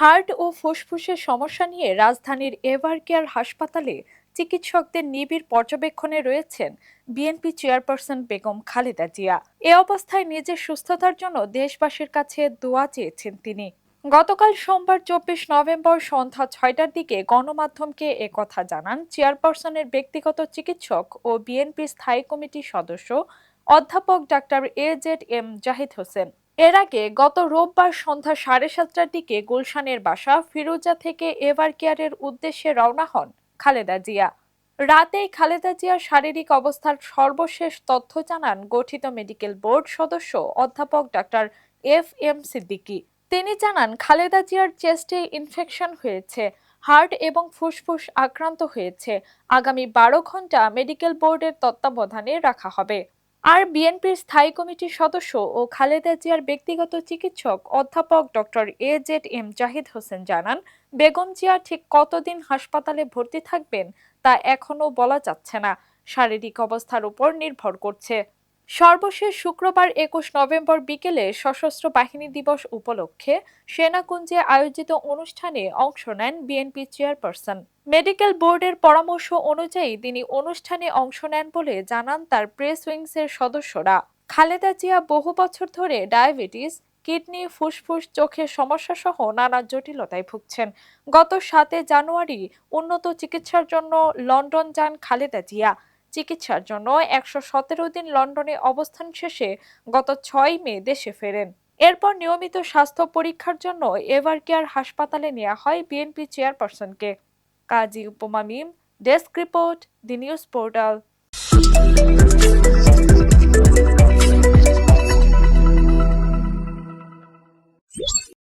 Heart ও ফুসফুসের সমস্যা নিয়ে রাজধানীর এভার কেয়ার হাসপাতালে চিকিৎসকদের নিবিড় পর্যবেক্ষণে রয়েছেন বিএনপি চেয়ারপারসন বেগম খালেদা জিয়া। এ অবস্থায় নিজের সুস্থতার জন্য দেশবাসীর কাছে দোয়া চেয়েছেন তিনি। গতকাল সোমবার চব্বিশ নভেম্বর সন্ধ্যা ছয়টার দিকে গণমাধ্যমকে একথা জানান চেয়ারপারসনের ব্যক্তিগত চিকিৎসক ও বিএনপি স্থায়ী কমিটির সদস্য অধ্যাপক doctor A Z M Zahid Hossain. এর আগে গত রোববার সন্ধ্যা সাড়ে সাতটার দিকে গুলশানের বাসা ফিরোজা থেকে এভার কেয়ারের উদ্দেশ্যে রওনা হন খালেদা জিয়া। রাতেই খালেদা জিয়ার শারীরিক অবস্থার সর্বশেষ তথ্য জানান গঠিত মেডিকেল বোর্ড সদস্য অধ্যাপক ডাক্তার এফ এম সিদ্দিকী। তিনি জানান, খালেদা জিয়ার চেস্টে ইনফেকশন হয়েছে, হার্ট এবং ফুসফুস আক্রান্ত হয়েছে। আগামী বারো ঘণ্টা মেডিকেল বোর্ডের তত্ত্বাবধানে রাখা হবে। আর বিএনপির স্থায়ী কমিটির সদস্য ও খালেদা জিয়ার ব্যক্তিগত চিকিৎসক অধ্যাপক doctor A Z M Zahid Hossain জানান, বেগম জিয়া ঠিক কতদিন হাসপাতালে ভর্তি থাকবেন তা এখনও বলা যাচ্ছে না। শারীরিক অবস্থার উপর নির্ভর করছে। সর্বশেষ শুক্রবার একুশ নভেম্বর বিকেলে সশস্ত্র বাহিনী দিবস উপলক্ষে সেনাকুঞ্জে আয়োজিত অনুষ্ঠানে অংশ নেন বিএনপি চেয়ারপারসন। মেডিকেল বোর্ডের পরামর্শ অনুযায়ী তিনি অনুষ্ঠানে অংশ নেন বলে জানান তার প্রেস উইংসের সদস্যরা। খালেদা জিয়া বহু বছর ধরে ডায়াবেটিস, কিডনি, ফুসফুস, চোখের সমস্যা সহ নানা জটিলতায় ভুগছেন। গত সাতে জানুয়ারি উন্নত চিকিৎসার জন্য লন্ডন যান খালেদা জিয়া। চিকিৎসার জন্য একশো সতেরো দিন লন্ডনে অবস্থান শেষে গত ছয় মে দেশে ফেরেন। এরপর নিয়মিত স্বাস্থ্য পরীক্ষার জন্য এভার কেয়ার হাসপাতালে নেওয়া হয় BNP চেয়ারপারসনকে। Kazi Upoma Mim, desk report, the news portal.